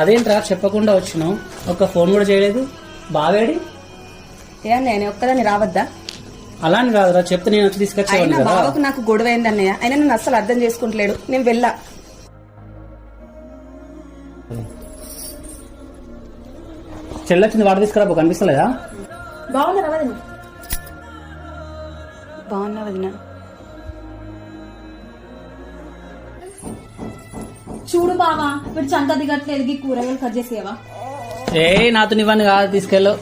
అదేంట్రా చెప్పకుండా వచ్చినావు? ఒక్క ఫోన్ కూడా చేయలేదు. బావేడి? ఏ నేను ఒక్కదాన్ని రావద్దా? అలా అని కాదురా చెప్తే నేను వచ్చి తీసుకొచ్చేవాడిని అయినా కదా. బావకు నాకు గొడవ అయింది అన్నయ్య. అయినా నన్ను అస్సలు అర్థం చేసుకుంటలేడు. నేను వెళ్ళా. చెల్లొచ్చింది వాడు తీసుకురా కనిపిస్తలేదా? బాగున్నా బాగున్నా వదిన. చూడు బావా వీడు చంక దిగట్లేదు గీ కూరగాయలు కట్ చేసేవా? ఏ నాతో ఇవన్నీ కాదు తీసుకెళ్ళు.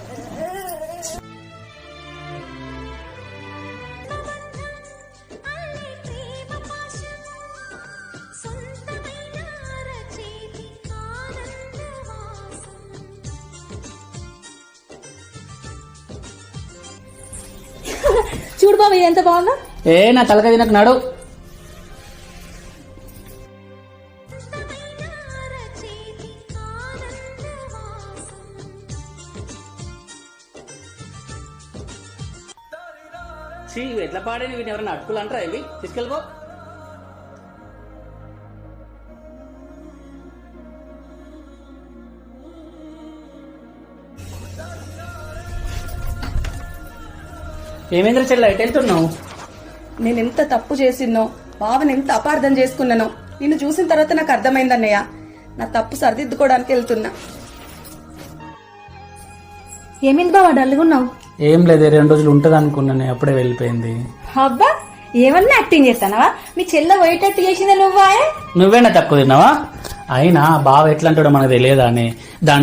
చూడు బావా ఎంత బాగుందా. ఏ నా తలకాయ తినకు నడు. చీ, ఇవి ఎట్లా పాడేవి వీటిని ఎవరైనా అటుకులు అంటారా ఇవి తీసుకెళ్ళిపో ఏమేంద్ర చెల్ల ఎటు వెళ్తున్నావు? నేను ఎంత తప్పు చేసిన్నో బావని ఎంత అపార్థం చేసుకున్నానో నిన్ను చూసిన తర్వాత నాకు అర్థమైంది అన్నయ్య. నా తప్పు సరిదిద్దుకోవడానికి వెళ్తున్నా. ఏమైంది బావా? డల్గా ఉన్నావు? ఏం లేదు రెండు రోజులు ఉంటది అనుకున్నాను అప్పుడే వెళ్ళిపోయింది. అబ్బా ఏమన్నా యాక్టింగ్ చేస్తానవా? మీ చెల్ల పోయేటట్టు చేసిందా నువ్వా? నువ్వేనా తక్కువ తిన్నావా? అయినా బావ ఎట్లా అంటాడో మనకు తెలియదా అని. దాని